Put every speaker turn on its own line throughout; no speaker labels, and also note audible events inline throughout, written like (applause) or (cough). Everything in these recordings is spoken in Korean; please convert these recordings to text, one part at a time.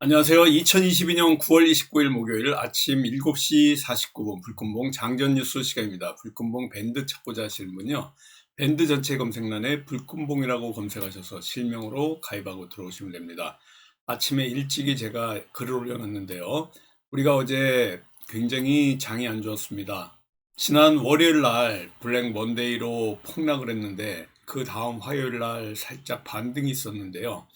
안녕하세요. 2022년 9월 29일 목요일 아침 7시 49분 불금봉 장전 뉴스 시간입니다. 불금봉 밴드 찾고자 하시는 분요. 밴드 전체 검색란에 불금봉이라고 검색하셔서 실명으로 가입하고 들어오시면 됩니다. 아침에 일찍이 제가 글을 올려놨는데요. 우리가 어제 굉장히 장이 안 좋았습니다. 지난 월요일 날 블랙 먼데이로 폭락을 했는데 그 다음 화요일 날 살짝 반등이 있었는데요.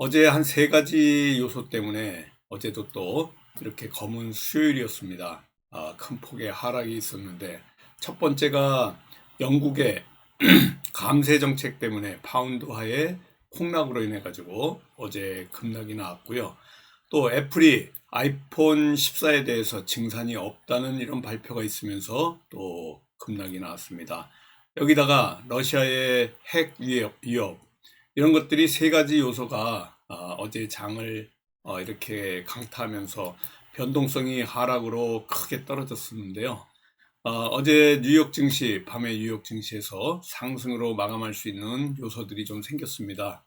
어제 한 세 가지 요소 때문에 어제도 또 이렇게 검은 수요일이었습니다. 아, 큰 폭의 하락이 있었는데 첫 번째가 영국의 (clears throat) 감세 정책 때문에 파운드 하에 폭락으로 인해 가지고 어제 급락이 나왔고요. 또 애플이 아이폰 14에 대해서 증산이 없다는 이런 발표가 있으면서 또 급락이 나왔습니다. 여기다가 러시아의 핵 위협, 위협 이런 것들이 세 가지 요소가 어, 제 장을 어, 이렇게 강타하면서 변동성이 하락으로 크게 떨어졌었는데요. 어, 제 뉴욕 증시, 밤에 뉴욕 증시에서 상승으로 마감할 수 있는 요소들이 좀 생겼습니다.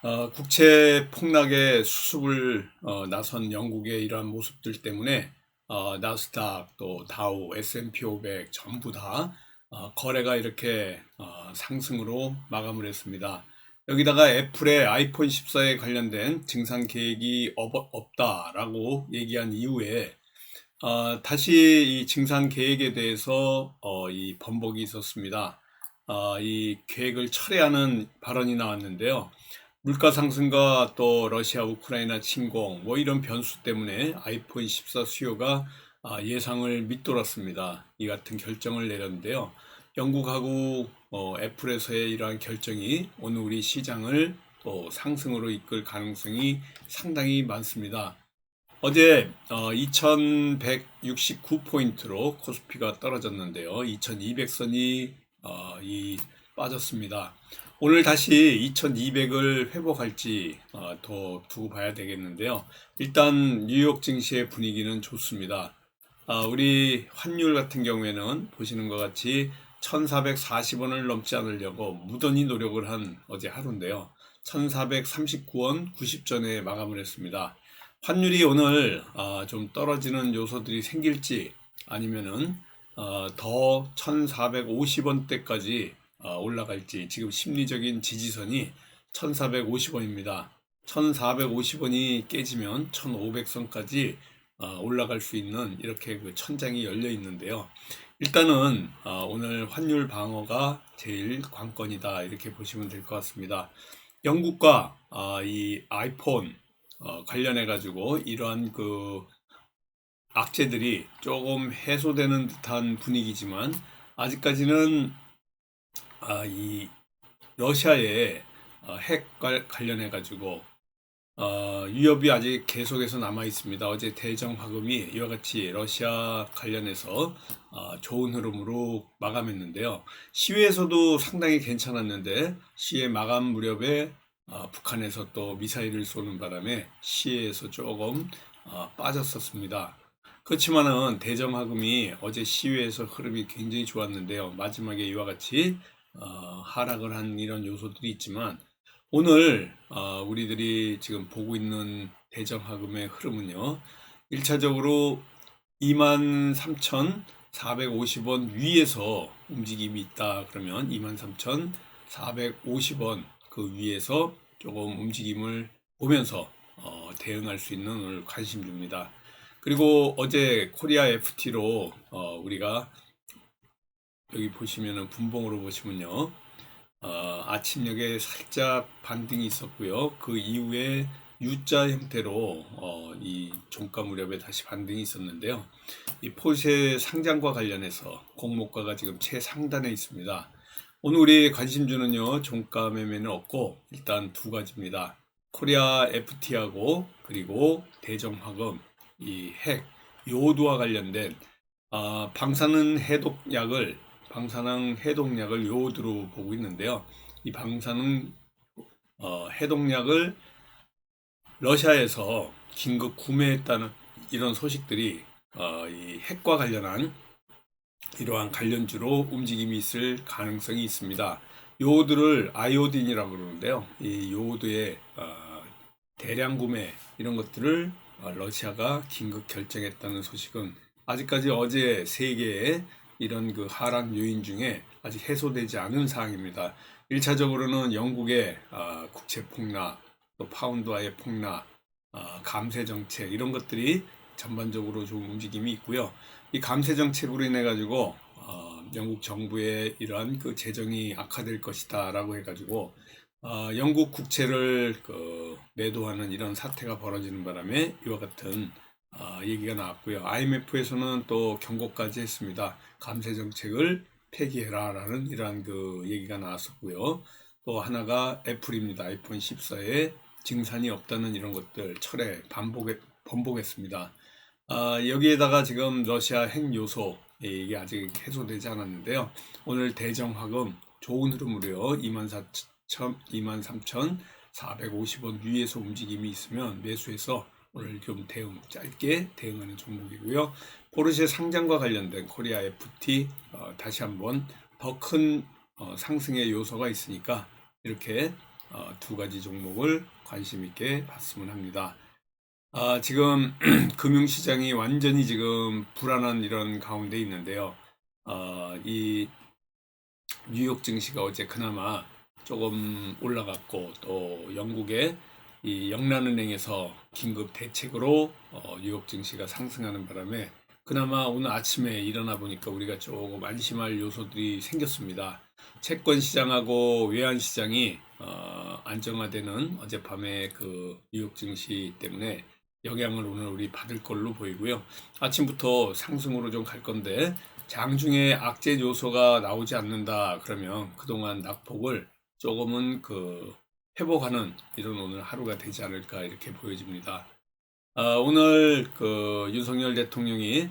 어, 국채 폭락에 수습을 어, 나선 영국의 이러한 모습들 때문에 어, 나스닥 또 다우, S&P 500 전부 다 어, 거래가 이렇게 어, 상승으로 마감을 했습니다. 여기다가 애플의 아이폰 14에 관련된 증상 계획이 없다라고 얘기한 이후에 어, 다시 이 증산 계획에 대해서 어, 이 번복이 있었습니다. 어, 이 계획을 철회하는 발언이 나왔는데요. 물가 상승과 또 러시아 우크라이나 침공 뭐 이런 변수 때문에 아이폰 14 수요가 아, 예상을 밑돌았습니다. 이 같은 결정을 내렸는데요. 영국하고 어, 애플에서의 이러한 결정이 오늘 우리 시장을 또 상승으로 이끌 가능성이 상당히 많습니다. 어제 어, 2169포인트로 코스피가 떨어졌는데요. 2200선이 어, 이 빠졌습니다. 오늘 다시 2200을 회복할지 어, 더 두고 봐야 되겠는데요. 일단 뉴욕 증시의 분위기는 좋습니다. 어, 우리 환율 같은 경우에는 보시는 것 같이 1440원을 넘지 않으려고 무던히 노력을 한 어제 하루인데요. 1439원 90전에 마감을 했습니다. 환율이 오늘 어, 좀 떨어지는 요소들이 생길지 아니면은 어, 더 1450원대까지 어, 올라갈지 지금 심리적인 지지선이 1450원입니다. 1450원이 깨지면 1500선까지 어, 올라갈 수 있는 이렇게 그 천장이 열려 있는데요. 일단은 어, 오늘 환율 방어가 제일 관건이다 이렇게 보시면 될 것 같습니다. 영국과 어, 이 아이폰 어, 관련해 가지고 이러한 그 악재들이 조금 해소되는 듯한 분위기지만 아직까지는 아, 이 러시아의 어, 핵 관련해 가지고 어, 위협이 아직 계속해서 남아 있습니다. 어제 대정 화금이 이와 같이 러시아 관련해서 어, 좋은 흐름으로 마감했는데요. 시위에서도 상당히 괜찮았는데 시위 마감 무렵에 어, 북한에서 또 미사일을 쏘는 바람에 시위에서 조금 어, 빠졌었습니다. 그렇지만은 대정 화금이 어제 시위에서 흐름이 굉장히 좋았는데요. 마지막에 이와 같이 어, 하락을 한 이런 요소들이 있지만 오늘 어, 우리들이 지금 보고 있는 대정하금의 흐름은요. 1차적으로 23,450원 위에서 움직임이 있다 그러면 23,450원 그 위에서 조금 움직임을 보면서 어, 대응할 수 있는 오늘 관심주입니다. 그리고 어제 코리아 FT로 어, 우리가 여기 보시면은 분봉으로 보시면요. 어, 아침녘에 살짝 반등이 있었고요. 그 이후에 U자 형태로 어, 이 종가 무렵에 다시 반등이 있었는데요. 이 포르쉐 상장과 관련해서 공모가가 지금 최상단에 있습니다. 오늘 우리 관심주는요, 종가 매매는 없고 일단 두 가지입니다. 코리아 FT하고 그리고 대정화금, 이 핵, 요오드와 관련된 아, 방사능 해독약을 방사능 해독약을 요오드로 보고 있는데요. 이 방사능 어, 해독약을 러시아에서 긴급 구매했다는 이런 소식들이 어, 이 핵과 관련한 이러한 관련주로 움직임이 있을 가능성이 있습니다. 요오드를 아이오딘이라고 그러는데요. 이 요오드의 어, 대량 구매 이런 것들을 어, 러시아가 긴급 결정했다는 소식은 아직까지 어제 세계의 이런 그 하락 요인 중에 아직 해소되지 않은 사항입니다. 1차적으로는 영국의 아, 국채 폭락, 또 파운드와의 폭락, 아, 감세 정책 이런 것들이 전반적으로 좀 움직임이 있고요. 이 감세 정책으로 인해 가지고 어, 영국 정부의 이러한 그 재정이 악화될 것이다라고 해가지고 어, 영국 국채를 그 매도하는 이런 사태가 벌어지는 바람에 이와 같은 어, 얘기가 나왔고요. IMF에서는 또 경고까지 했습니다. 감세 정책을 폐기해라라는 이러한 그 얘기가 나왔었고요. 또 하나가 애플입니다. 아이폰 14에 증산이 없다는 이런 것들 철회 반복해 번복했습니다. 아, 여기에다가 지금 러시아 핵 요소 예, 이게 아직 해소되지 않았는데요. 오늘 대정화금 좋은 흐름으로요. 24,000, 23,450원 위에서 움직임이 있으면 매수해서 오늘 좀 대응 짧게 대응하는 종목이고요. 포르쉐 상장과 관련된 코리아 FT 어, 다시 한번 더큰 어, 상승의 요소가 있으니까 이렇게 어, 두 가지 종목을 관심 있게 봤으면 합니다. 아, 지금 (clears throat) 금융시장이 완전히 지금 불안한 이런 가운데 있는데요. 어, 이 뉴욕 증시가 어제 그나마 조금 올라갔고 또 영국의 이 영란은행에서 긴급 대책으로 어, 뉴욕 증시가 상승하는 바람에 그나마 오늘 아침에 일어나 보니까 우리가 조금 안심할 요소들이 생겼습니다. 채권 시장하고 외환 시장이 어, 안정화되는 어젯밤에 그 뉴욕 증시 때문에 영향을 오늘 우리 받을 걸로 보이고요. 아침부터 상승으로 좀 갈 건데 장중에 악재 요소가 나오지 않는다 그러면 그동안 낙폭을 조금은 그 회복하는 이런 오늘 하루가 되지 않을까 이렇게 보여집니다. 아, 오늘 그 윤석열 대통령이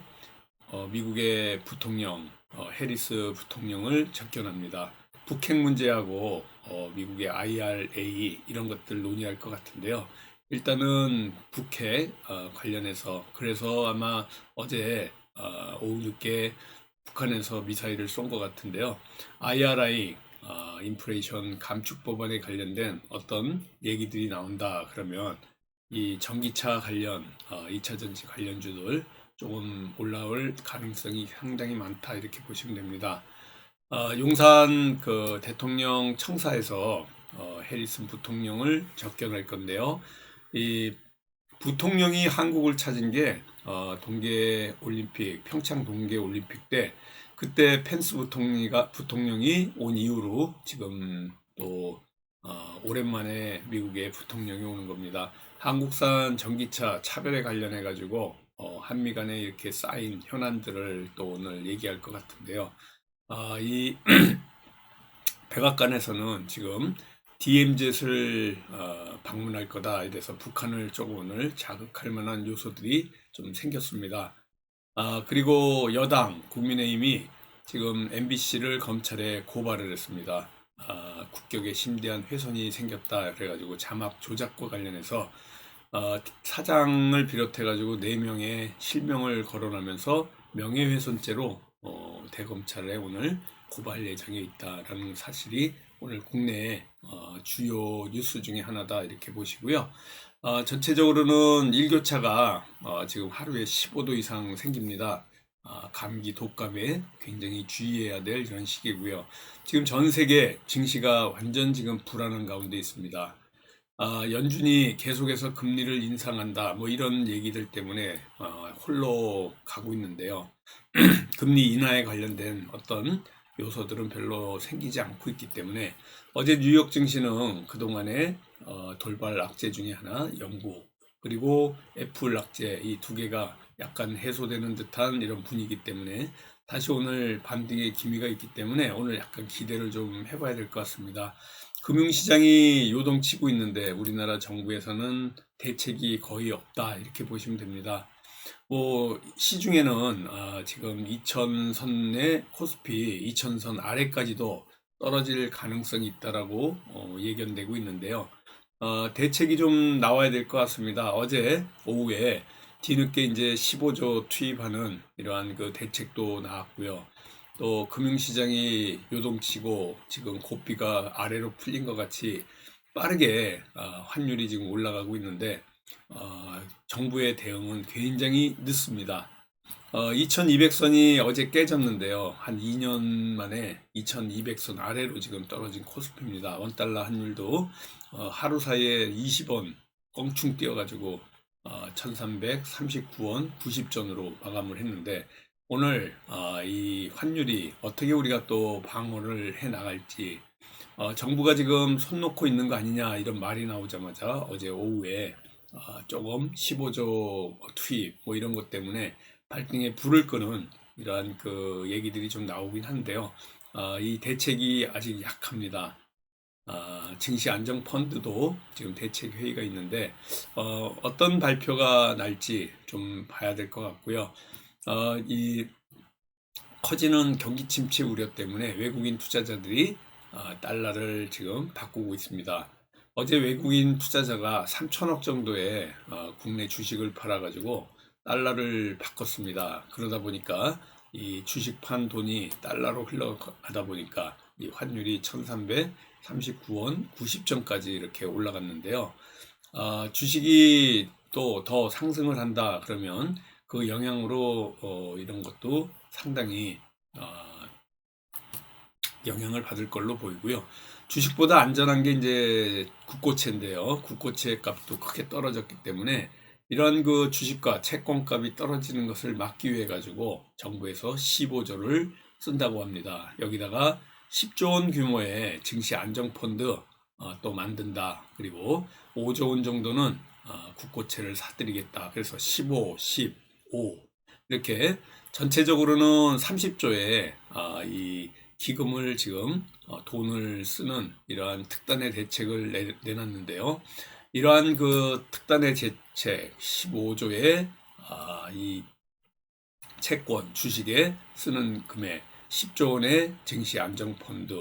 어, 미국의 부통령 어, 해리스 부통령을 접견합니다. 북핵 문제하고 어, 미국의 IRA 이런 것들 논의할 것 같은데요. 일단은 북핵 어, 관련해서 그래서 아마 어제 어, 오후 늦게 북한에서 미사일을 쏜 것 같은데요. IRI 어, 인플레이션 감축 법안에 관련된 어떤 얘기들이 나온다 그러면 이 전기차 관련 어, 2차 전지 관련주들 조금 올라올 가능성이 상당히 많다 이렇게 보시면 됩니다. 어, 용산 그 대통령 청사에서 어, 해리슨 부통령을 접견할 건데요. 이 부통령이 한국을 찾은 게 어, 동계 올림픽 평창 동계 올림픽 때 그때 펜스 부통령이가 부통령이 온 이후로 지금 또 어, 오랜만에 미국의 부통령이 오는 겁니다. 한국산 전기차 차별에 관련해 가지고 어, 한미 간에 이렇게 쌓인 현안들을 또 오늘 얘기할 것 같은데요. 아, 이 (clears throat) 백악관에서는 지금 DMZ를 어, 방문할 거다. 이래서 북한을 조금 오늘 자극할 만한 요소들이 좀 생겼습니다. 아, 그리고 여당 국민의힘이 지금 MBC를 검찰에 고발을 했습니다. 아, 국격에 심대한 훼손이 생겼다. 그래가지고 자막 조작과 관련해서 어, 사장을 비롯해가지고 네 명의 실명을 거론하면서 명예훼손죄로 어, 대검찰에 오늘 고발 예정에 있다라는 사실이 오늘 국내의 어, 주요 뉴스 중에 하나다 이렇게 보시고요. 어, 전체적으로는 일교차가 어, 지금 하루에 15도 이상 생깁니다. 아, 감기, 독감에 굉장히 주의해야 될 이런 시기고요. 지금 전 세계 증시가 완전 지금 불안한 가운데 있습니다. 아, 연준이 계속해서 금리를 인상한다, 뭐 이런 얘기들 때문에 어, 홀로 가고 있는데요. (clears throat) 금리 인하에 관련된 어떤 요소들은 별로 생기지 않고 있기 때문에 어제 뉴욕 증시는 그동안의 어, 돌발 악재 중에 하나 영국 그리고 애플 악재 이 두 개가 약간 해소되는 듯한 이런 분위기 때문에 다시 오늘 반등의 기미가 있기 때문에 오늘 약간 기대를 좀 해봐야 될 것 같습니다. 금융시장이 요동치고 있는데 우리나라 정부에서는 대책이 거의 없다 이렇게 보시면 됩니다. 뭐 시중에는 아, 지금 2000선의 코스피 2000선 아래까지도 떨어질 가능성이 있다라고 어, 예견되고 있는데요. 어, 대책이 좀 나와야 될 것 같습니다. 어제 오후에 뒤늦게 이제 15조 투입하는 이러한 그 대책도 나왔고요. 또 금융시장이 요동치고 지금 고비가 아래로 풀린 것 같이 빠르게 어, 환율이 지금 올라가고 있는데 어, 정부의 대응은 굉장히 늦습니다. 어, 2200선이 어제 깨졌는데요. 한 2년 만에 2200선 아래로 지금 떨어진 코스피입니다. 원달러 환율도 어, 하루 사이에 20원 껑충 뛰어가지고 어, 1339원 90전으로 마감을 했는데 오늘 어, 이 환율이 어떻게 우리가 또 방어를 해 나갈지 어, 정부가 지금 손 놓고 있는 거 아니냐 이런 말이 나오자마자 어제 오후에 어, 조금 15조 투입 뭐 이런 것 때문에 발등에 불을 끄는 이러한 그 얘기들이 좀 나오긴 한데요. 어, 이 대책이 아직 약합니다. 아, 증시 안정 펀드도 지금 대책 회의가 있는데 어, 어떤 발표가 날지 좀 봐야 될 것 같고요. 어, 이 커지는 경기 침체 우려 때문에 외국인 투자자들이 어, 달러를 지금 바꾸고 있습니다. 어제 외국인 투자자가 3천억 정도의 어, 국내 주식을 팔아가지고 달러를 바꿨습니다. 그러다 보니까 이 주식 판 돈이 달러로 흘러가다 보니까 이 환율이 1339원 90전까지 이렇게 올라갔는데요. 어, 주식이 또 더 상승을 한다 그러면 그 영향으로 어, 이런 것도 상당히 어, 영향을 받을 걸로 보이고요. 주식보다 안전한 게 이제 국고채인데요. 국고채 값도 크게 떨어졌기 때문에 이런 그 주식과 채권 값이 떨어지는 것을 막기 위해 가지고 정부에서 15조를 쓴다고 합니다. 여기다가 10조 원 규모의 증시 안정 펀드 어, 또 만든다. 그리고 5조 원 정도는 어, 국고채를 사들이겠다. 그래서 15, 15 이렇게 전체적으로는 30조의 어, 이 기금을 지금 어, 돈을 쓰는 이러한 특단의 대책을 내, 내놨는데요. 이러한 그 특단의 대책 15조의 아, 이 채권 주식에 쓰는 금액 10조 원의 증시 안정 펀드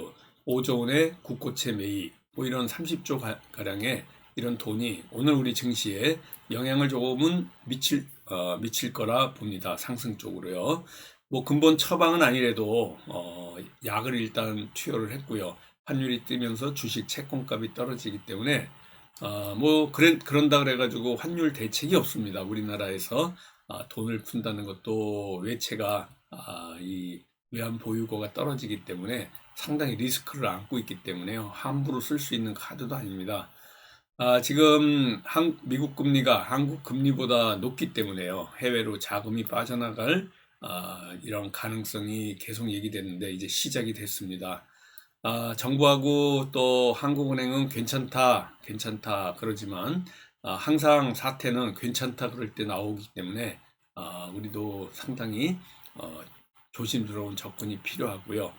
5조 원의 국고채 매입 뭐 이런 30조 가량의 이런 돈이 오늘 우리 증시에 영향을 조금은 미칠 어, 미칠 거라 봅니다. 상승 쪽으로요. 뭐 근본 처방은 아니래도 어, 약을 일단 투여를 했고요. 환율이 뛰면서 주식 채권값이 떨어지기 때문에 어, 뭐 그래, 그런다 그래가지고 환율 대책이 없습니다. 우리나라에서 아, 돈을 푼다는 것도 외채가 아, 이 외환 보유고가 떨어지기 때문에 상당히 리스크를 안고 있기 때문에요. 함부로 쓸 수 있는 카드도 아닙니다. 아, 지금 한, 미국 금리가 한국 금리보다 높기 때문에요. 해외로 자금이 빠져나갈 아, 이런 가능성이 계속 얘기됐는데 이제 시작이 됐습니다. 아, 정부하고 또 한국은행은 괜찮다, 괜찮다 그러지만 아, 항상 사태는 괜찮다 그럴 때 나오기 때문에 아, 우리도 상당히 어, 조심스러운 접근이 필요하고요.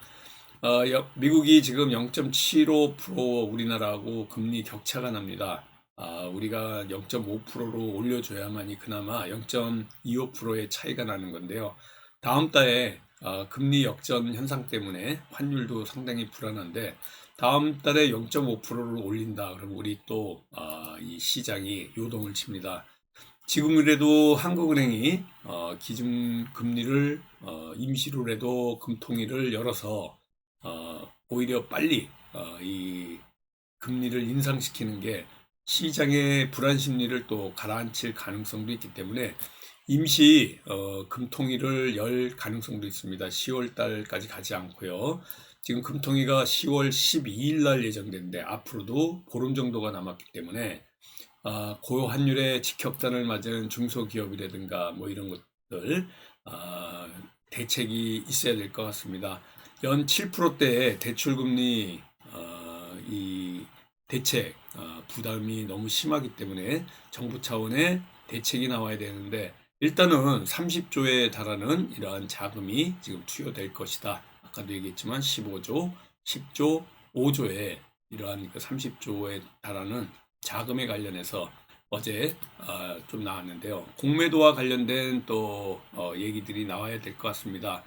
어, 미국이 지금 0.75% 우리나라하고 금리 격차가 납니다. 아, 우리가 0.5%로 올려줘야만이 그나마 0.25%의 차이가 나는 건데요. 다음 달에 어, 금리 역전 현상 때문에 환율도 상당히 불안한데 다음 달에 0.5%를 올린다. 그럼 우리 또이 어, 시장이 요동을 칩니다. 지금이라도 한국은행이 어, 기준 금리를 어, 임시로라도 금통위를 열어서 어, 오히려 빨리 어, 이 금리를 인상시키는 게 시장의 불안 심리를 또 가라앉힐 가능성도 있기 때문에 임시 어, 금통위를 열 가능성도 있습니다. 10월 달까지 가지 않고요. 지금 금통위가 10월 12일 날 예정된데 앞으로도 보름 정도가 남았기 때문에 아, 고요 환율의 직격탄을 맞은 중소기업이라든가 뭐 이런 것들 아, 대책이 있어야 될 것 같습니다. 연 7%대의 대출금리 어, 이 대책 어, 부담이 너무 심하기 때문에 정부 차원의 대책이 나와야 되는데 일단은 30조에 달하는 이러한 자금이 지금 투여될 것이다. 아까도 얘기했지만 15조, 10조, 5조에 이러한 그 30조에 달하는 자금에 관련해서 어제 어, 좀 나왔는데요. 공매도와 관련된 또 어, 얘기들이 나와야 될 것 같습니다.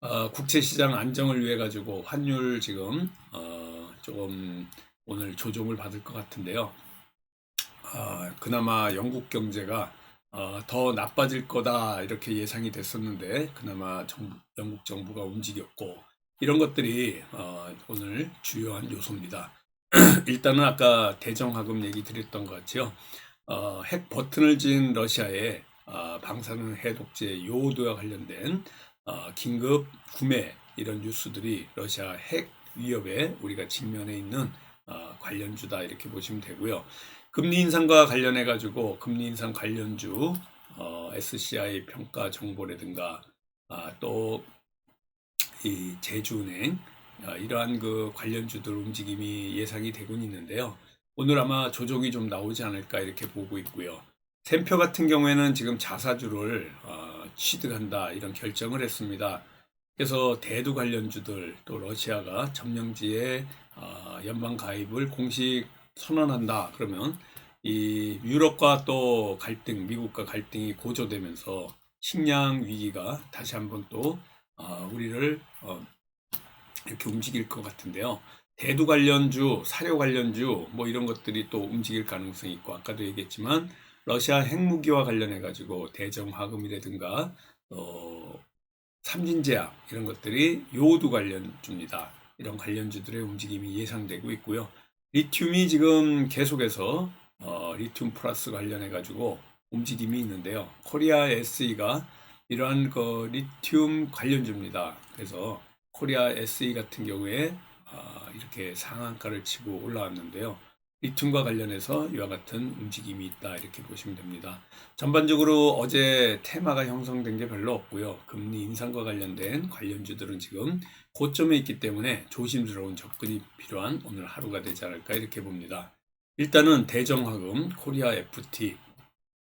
어, 국채시장 안정을 위해 가지고 환율 지금 어, 조금 오늘 조정을 받을 것 같은데요. 어, 그나마 영국 경제가 어, 더 나빠질 거다 이렇게 예상이 됐었는데 그나마 정부, 영국 정부가 움직였고 이런 것들이 어, 오늘 주요한 요소입니다. (clears throat) 일단은 아까 대정하금 얘기 드렸던 것 같죠. 어, 핵 버튼을 쥔 러시아의 어, 방사능 해독제 요오드와 관련된 어, 긴급 구매 이런 뉴스들이 러시아 핵 위협에 우리가 직면해 있는 어, 관련주다 이렇게 보시면 되고요. 금리 인상과 관련해 가지고 금리 인상 관련주 어, SCI 평가 정보라든가 아, 또이 제주은행 아, 이러한 그 관련주들 움직임이 예상이 되곤 있는데요. 오늘 아마 조정이 좀 나오지 않을까 이렇게 보고 있고요. 샘표 같은 경우에는 지금 자사주를 어, 취득한다 이런 결정을 했습니다. 그래서 대두 관련주들 또 러시아가 점령지에 어, 연방 가입을 공식 선언한다 그러면 이 유럽과 또 갈등, 미국과 갈등이 고조되면서 식량 위기가 다시 한번 또 어, 우리를 어, 이렇게 움직일 것 같은데요. 대두 관련주, 사료 관련주 뭐 이런 것들이 또 움직일 가능성이 있고 아까도 얘기했지만 러시아 핵무기와 관련해 가지고 대정 화금이라든가 어, 삼진제약 이런 것들이 요오드 관련주입니다. 이런 관련주들의 움직임이 예상되고 있고요. 리튬이 지금 계속해서 어, 리튬 플러스 관련해 가지고 움직임이 있는데요. 코리아 SE가 이러한 그 리튬 관련주입니다. 그래서 코리아 SE 같은 경우에 아, 이렇게 상한가를 치고 올라왔는데요. 리튬과 관련해서 이와 같은 움직임이 있다 이렇게 보시면 됩니다. 전반적으로 어제 테마가 형성된 게 별로 없고요. 금리 인상과 관련된 관련주들은 지금 고점에 있기 때문에 조심스러운 접근이 필요한 오늘 하루가 되지 않을까 이렇게 봅니다. 일단은 대정화금, 코리아 FT,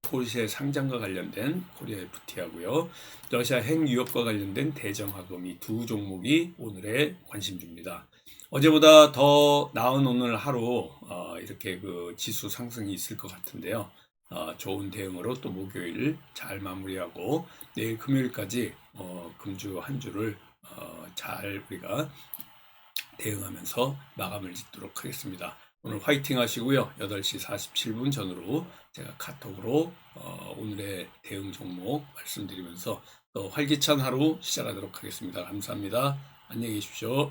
포르쉐 상장과 관련된 코리아 FT하고요. 러시아 핵 위협과 관련된 대정화금 이 두 종목이 오늘의 관심주입니다. 어제보다 더 나은 오늘 하루 어, 이렇게 그 지수 상승이 있을 것 같은데요. 어, 좋은 대응으로 또 목요일 잘 마무리하고 내일 금요일까지 어, 금주 한 주를 어, 잘 우리가 대응하면서 마감을 짓도록 하겠습니다. 오늘 화이팅 하시고요. 8시 47분 전후로 제가 카톡으로 어, 오늘의 대응 종목 말씀드리면서 또 활기찬 하루 시작하도록 하겠습니다. 감사합니다. 안녕히 계십시오.